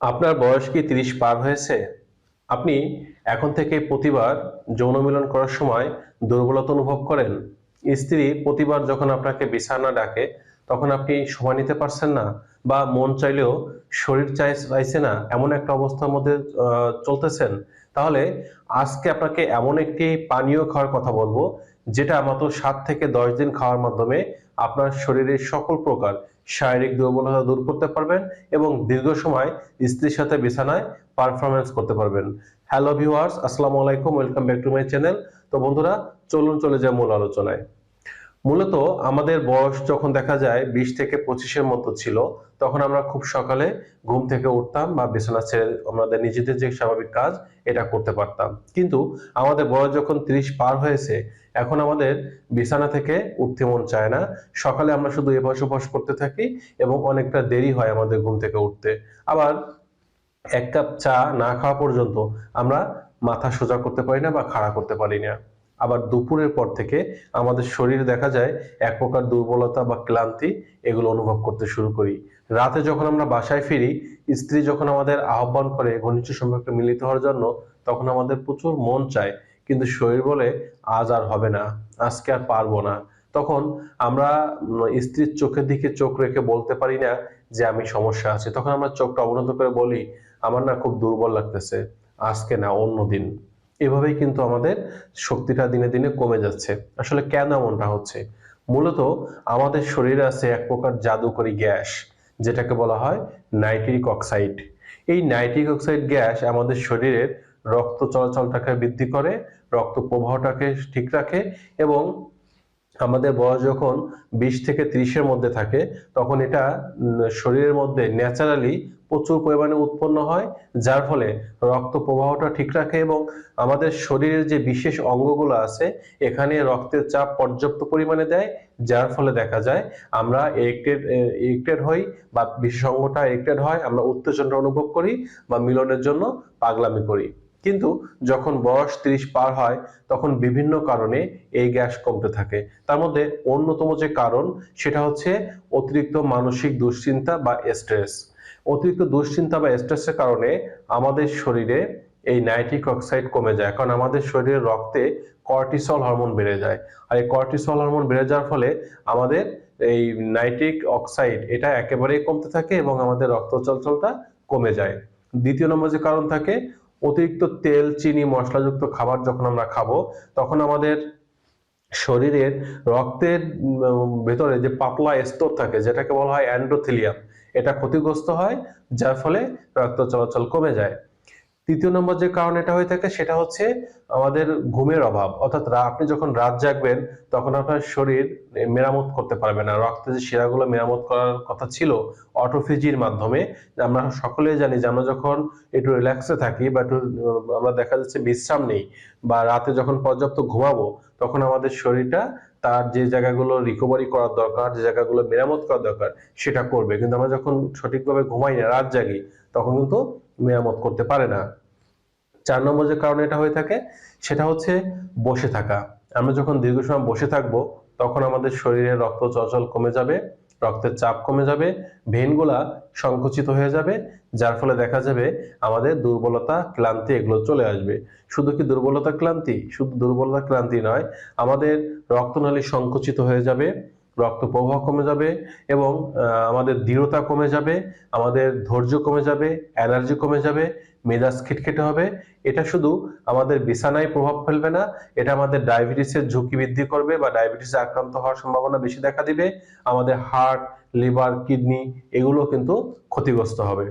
আপনার বয়স কি তিরিশ পার হয়েছে? আপনি এখন থেকে প্রতিবার যৌন মিলন করার সময় দুর্বলতা অনুভব করেন? স্ত্রী প্রতিবার যখন আপনাকে বিছানা ডাকে, তখন আপনি সময় নিতে পারছেন না বা মন চাইলেও শরীর চাই, চাইছে না, এমন একটা অবস্থার মধ্যে চলতেছেন। তাহলে আজকে আপনাকে এমন একটি পানীয় খাওয়ার কথা বলব, যেটা মাত্র সাত থেকে দশ দিন খাওয়ার মাধ্যমে আপনার শরীরের সকল প্রকার শারীরিক দুর্বলতা দূর করতে পারবেন এবং দীর্ঘ সময় স্ত্রীর সাথে বিছানায় পারফরমেন্স করতে পারবেন। হ্যালো ভিউয়ার্স আসসালামু আলাইকুম welcome back to my channel তো বন্ধুরা, চলুন চলে যাই মূল আলোচনায়। মূলত আমাদের বয়স যখন দেখা যায় বিশ থেকে পঁচিশের মতো ছিল, তখন আমরা খুব সকালে ঘুম থেকে উঠতাম বা বিছানা ছেড়ে আমাদের নিজেদের যে স্বাভাবিক কাজ, এটা করতে পারতাম। কিন্তু আমাদের বয়স যখন ত্রিশ পার হয়েছে, এখন আমাদের বিছানা থেকে উঠতে মন চায় না। সকালে আমরা শুধু এপাশ ওপাশ করতে থাকি এবং অনেকটা দেরি হয় আমাদের ঘুম থেকে উঠতে। আবার এক কাপ চা না খাওয়া পর্যন্ত আমরা মাথা সোজা করতে পারি না বা খাড়া করতে পারি না। আবার দুপুরের পর থেকে আমাদের শরীর দেখা যায় এক প্রকার দুর্বলতা বা ক্লান্তি এগুলো অনুভব করতে শুরু করি। রাতে যখন আমরা বাসায় ফিরি, স্ত্রী যখন আমাদের আহ্বান করে ঘনিষ্ঠ সম্পর্কে মিলিত হওয়ার জন্য, তখন আমাদের প্রচুর মন চায়, কিন্তু শরীর বলে আজ আর হবে না, আজকে আর পারব না। তখন আমরা স্ত্রীর চোখের দিকে চোখ রেখে বলতে পারি না যে আমি সমস্যা আছে। তখন আমরা চোখটা অবনত করে বলি, আমার না খুব দুর্বল লাগতেছে, আজকে না, অন্য দিন। এভাবেই কিন্তু আমাদের শক্তিটা দিনে দিনে কমে যাচ্ছে। আসলে কেন এমনটা হচ্ছে? মূলত আমাদের শরীরে আছে এক প্রকার জাদুকরী গ্যাস, যেটাকে বলা হয় নাইট্রিক অক্সাইড। এই নাইট্রিক অক্সাইড গ্যাস আমাদের শরীরের রক্ত চলাচলটাকে বৃদ্ধি করে, রক্ত প্রবাহটাকে ঠিক রাখে এবং আমাদের বয়স যখন বিশ থেকে ত্রিশের মধ্যে থাকে, তখন এটা শরীরের মধ্যে ন্যাচারালি প্রচুর পরিমাণে উৎপন্ন হয়, যার ফলে রক্ত প্রবাহটা ঠিক রাখে এবং আমাদের শরীরের যে বিশেষ অঙ্গগুলো আছে, এখানে রক্তের চাপ পর্যাপ্ত পরিমাণে দেয়, যার ফলে দেখা যায় আমরা এরেক্টেড এরেক্টেড হই বা বিশেষ অঙ্গটা হয়, আমরা উত্তেজনা অনুভব করি বা মিলনের জন্য পাগলামি করি। কিন্তু যখন বয়স ত্রিশ পার হয়, তখন বিভিন্ন কারণে এই গ্যাস কমতে থাকে। তার মধ্যে অন্যতম যে কারণ, সেটা হচ্ছে অতিরিক্ত মানসিক দুশ্চিন্তা বা স্ট্রেস অতিরিক্ত দুশ্চিন্তা বা স্ট্রেসের কারণে আমাদের শরীরে এই নাইট্রিক অক্সাইড কমে যায়। কারণ আমাদের শরীরের রক্তে কর্টিসল হরমোন বেড়ে যায়। আর এই কর্টিসল হরমোন বেড়ে যাওয়ার ফলে আমাদের এই নাইট্রিক অক্সাইড এটা একেবারেই কমতে থাকে এবং আমাদের রক্ত চলাচলটা কমে যায়। দ্বিতীয় নম্বর যে কারণ থাকে, অতিরিক্ত তেল, চিনি, মশলাযুক্ত খাবার যখন আমরা খাব, তখন আমাদের শরীরের রক্তের ভেতরে যে পাতলা স্তর থাকে, যেটাকে বলা হয় অ্যান্ড্রোথিলিয়াম এটা ক্ষতিগ্রস্ত হয়, যার ফলে রক্ত চলাচল কমে যায়। তৃতীয় নম্বর যে কারণ এটা হয়ে থাকে, সেটা হচ্ছে আমাদের ঘুমের অভাব। অর্থাৎ আপনি যখন রাত জাগবেন, তখন আপনার শরীর মেরামত করতে পারবে না। রক্তে যে শিরাগুলো মেরামত করার কথা ছিল অটোফিজির মাধ্যমে, আমরা সকলেই জানি যে আমরা যখন একটু রিল্যাক্সে থাকি বা একটু আমরা দেখা যাচ্ছে বিশ্রাম নেই, বা রাতে যখন পর্যাপ্ত ঘুমাবো, তখন আমাদের শরীরটা তার যে জায়গাগুলো রিকভারি করার দরকার, যে জায়গাগুলো মেরামত করার দরকার, সেটা করবে। কিন্তু আমরা যখন সঠিকভাবে ঘুমাই না, রাত জাগি, তখন কিন্তু মেরামত করতে পারে না। চার নম্বর যে কারণে এটা হয়ে থাকে, সেটা হচ্ছে বসে থাকা। আমরা যখন দীর্ঘ সময় বসে থাকব, তখন আমাদের শরীরে রক্ত চলাচল কমে যাবে রক্তের চাপ কমে যাবে ভেনগুলা সংকুচিত হয়ে যাবে, যার ফলে দেখা যাবে আমাদের দুর্বলতা, ক্লান্তি এগুলো চলে আসবে। শুধু কি দুর্বলতা, ক্লান্তি? শুধু দুর্বলতা, ক্লান্তি নয়, আমাদের রক্তনালী সংকুচিত হয়ে যাবে। রক্ত প্রবাহ কমে যাবে এবং আমাদের দৃঢ়তা কমে যাবে, আমাদের ধৈর্য কমে যাবে, এনার্জি কমে যাবে, মেজাজ খিটখিটে হবে। এটা শুধু আমাদের বিছানায় প্রভাব ফেলবে না, এটা আমাদের ডায়াবেটিসের ঝুঁকি বৃদ্ধি করবে বা ডায়াবেটিসে আক্রান্ত হওয়ার সম্ভাবনা বেশি দেখা দিবে। আমাদের হার্ট, লিভার, কিডনি এগুলো কিন্তু ক্ষতিগ্রস্ত হবে।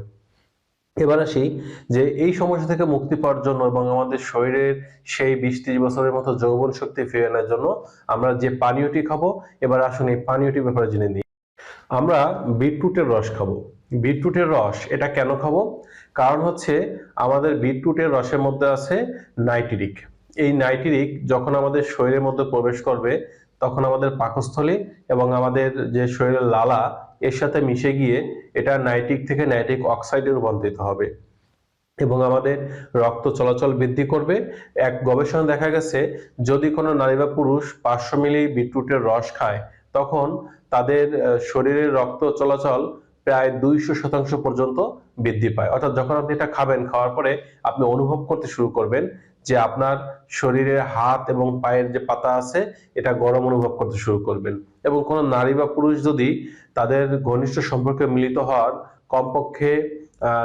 এবার আসি যে এই সমস্যা থেকে মুক্তি পাওয়ার জন্য এবং আমাদের শরীরের সেই বিশ ত্রিশ বছরের মতো যৌবন শক্তি ফিরে আনার জন্য আমরা যে পানীয়টি খাব, এবার আসুন এই পানীয়টির ব্যাপারে জেনে নিই। আমরা বিটরুটের রস খাব। বিটরুটের রস, এটা কেন খাব? কারণ হচ্ছে আমাদের বিটরুটের রসের মধ্যে আছে নাইট্রিক। এই নাইট্রিক যখন আমাদের শরীরের মধ্যে প্রবেশ করবে, তখন আমাদের পাকস্থলী এবং আমাদের যে শরীরের লালা এর সাথে মিশে গিয়ে এটা নাইট্রিক থেকে নাইট্রিক অক্সাইডে রূপান্তরিত হবে। এবং আমাদের রক্ত চলাচল বৃদ্ধি করবে। এক গবেষণা দেখা গেছে, যদি কোনো নারী বা পুরুষ পাঁচশো মিলি বিটরুটের রস খায়, তখন তাদের শরীরের রক্ত চলাচল প্রায় দুইশো শতাংশ পর্যন্ত বৃদ্ধি পায়। অর্থাৎ যখন আপনি এটা খাবেন, খাওয়ার পরে আপনি অনুভব করতে শুরু করবেন যে আপনার শরীরের হাত এবং পায়ের যে পাতা আছে, এটা গরম অনুভব করতে শুরু করবেন। এবং কোনো নারী বা পুরুষ যদি তাদের ঘনিষ্ঠ সম্পর্কে মিলিত হওয়ার কমপক্ষে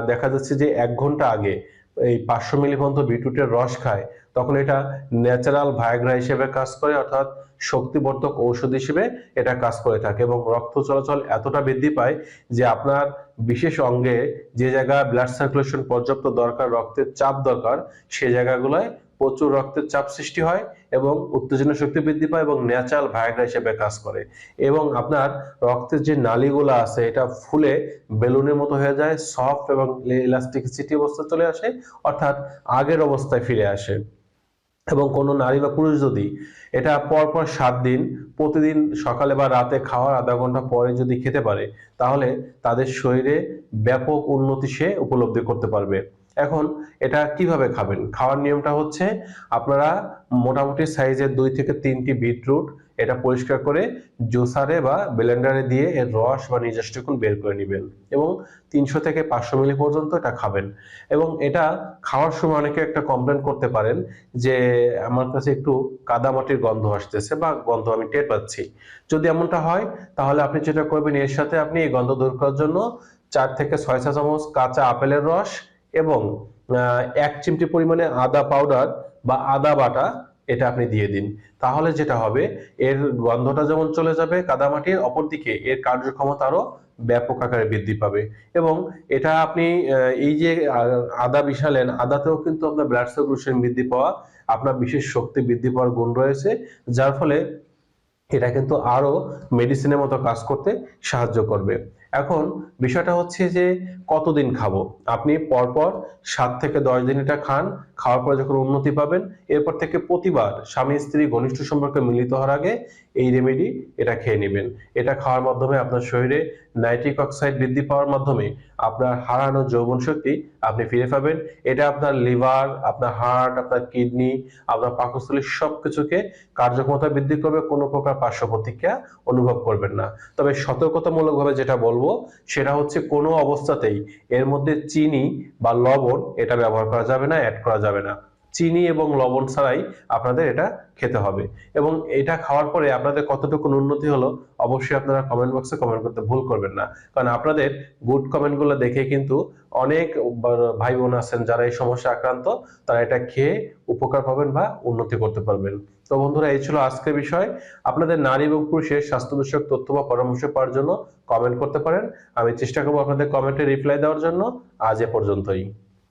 দেখা যাচ্ছে যে এক ঘণ্টা আগে এই পাঁচশো মিলি পর্যন্ত বিটরুটের রস খায়, তখন এটা ন্যাচারাল ভায়াগ্রা হিসেবে কাজ করে, অর্থাৎ শক্তিবর্ধক ঔষধ হিসেবে এটা কাজ করে থাকে এবং রক্ত চলাচল এতটা বৃদ্ধি পায় যে আপনার বিশেষ অঙ্গে যে জায়গায় ব্লাড সার্কুলেশন পর্যাপ্ত দরকার, রক্তের চাপ দরকার, সে জায়গাগুলোয় প্রচুর রক্তের চাপ সৃষ্টি হয় এবং উত্তেজনা শক্তি বৃদ্ধি পায় এবং ন্যাচারাল ভায়াগ্রা হিসেবে কাজ করে। এবং আপনার রক্তের যে নালীগুলো আছে, এটা ফুলে বেলুনের মতো হয়ে যায়, সফট এবং ইলাস্টিসিটি অবস্থা চলে আসে, অর্থাৎ আগের অবস্থায় ফিরে আসে। এবং কোনো নারী বা পুরুষ যদি এটা পরপর সাত দিন, প্রতিদিন সকালে বা রাতে খাওয়ার আধা ঘণ্টা পরে যদি খেতে পারে, তাহলে তাদের শরীরে ব্যাপক উন্নতি সে উপলব্ধি করতে পারবে। এখন এটা কীভাবে খাবেন? খাওয়ার নিয়মটা হচ্ছে আপনারা মোটামুটি সাইজের দুই থেকে তিনটি বিটরুট এটা পরিষ্কার করে জুসারে বা ব্লেন্ডারে দিয়ে এর রস বা নির্যাসটুকুন বের করে নেবেন এবং তিনশো থেকে পাঁচশো মিলি পর্যন্ত এটা খাবেন। এবং এটা খাওয়ার সময় অনেকে একটা কমপ্লেন করতে পারেন যে আমার কাছে একটু কাদামাটির গন্ধ আসতেছে বা গন্ধ আমি টের পাচ্ছি। যদি এমনটা হয়, তাহলে আপনি যেটা করবেন, এর সাথে আপনি এই গন্ধ দূর করার জন্য চার থেকে ছয় চা চামচ কাঁচা আপেলের রস এবং এক চিমটি পরিমাণে আদা পাউডার বা আদা বাটা এটা আপনি দিয়ে দিন। তাহলে যেটা হবে, এর গন্ধটা যেমন চলে যাবে কাদামাটির, অপরদিকে এর কার্যক্ষমতা আরও ব্যাপক আকারে বৃদ্ধি পাবে। এবং এটা আপনি এই যে আদা মিশালেন, আদাতেও কিন্তু আপনার ব্লাড সার্কুলেশন বৃদ্ধি পাওয়া, আপনার বিশেষ শক্তি বৃদ্ধি পাওয়ার গুণ রয়েছে, যার ফলে এটা কিন্তু আরও মেডিসিনের মতো কাজ করতে সাহায্য করবে। এখন বিষয়টা হচ্ছে যে কতদিন খাব? আপনি পরপর সাত থেকে দশ দিন এটা খান, খাওয়ার পর যখন উন্নতি পাবেন, এরপর থেকে প্রতিবার স্বামী, স্ত্রী, ঘনিষ্ঠ সম্পর্কে মিলিত হওয়ার আগে এই রেমেডি এটা খেয়ে নেবেন। এটা খাওয়ার মাধ্যমে আপনার শরীরে নাইট্রিক অক্সাইড বৃদ্ধি পাওয়ার মাধ্যমে আপনার হারানো যৌবন শক্তি আপনি ফিরে পাবেন। এটা আপনার লিভার আপনার হার্ট আপনার কিডনি আপনার পাকস্থলীর সবকিছুকে কার্যক্ষমতা বৃদ্ধি করবে, কোনো প্রকার পার্শ্ব প্রতিক্রিয়া অনুভব করবেন না। তবে সতর্কতামূলকভাবে যেটা বলব, সেটা হচ্ছে কোনো অবস্থাতেই এর মধ্যে চিনি বা লবণ এটা ব্যবহার করা যাবে না অ্যাড করা যাবে না। চিনি এবং লবণ ছাড়াই আপনাদের এটা খেতে হবে। এবং এটা খাওয়ার পরে আপনাদের কতটুকু উন্নতি হলো, অবশ্যই আপনারা কমেন্ট বক্সে কমেন্ট করতে ভুল করবেন না। কারণ আপনাদের গুড কমেন্টগুলো দেখে কিন্তু অনেক ভাই বোন আছেন যারা এই সমস্যা আক্রান্ত, তারা এটা খেয়ে উপকার পাবেন বা উন্নতি করতে পারবেন। তো বন্ধুরা, এই ছিল আজকের বিষয়। আপনাদের নারী এবং পুরুষের স্বাস্থ্য বিষয়ক তথ্য বা পরামর্শ পাওয়ার জন্য কমেন্ট করতে পারেন। আমি চেষ্টা করব আপনাদের কমেন্টে রিপ্লাই দেওয়ার জন্য। আজ এ পর্যন্তই।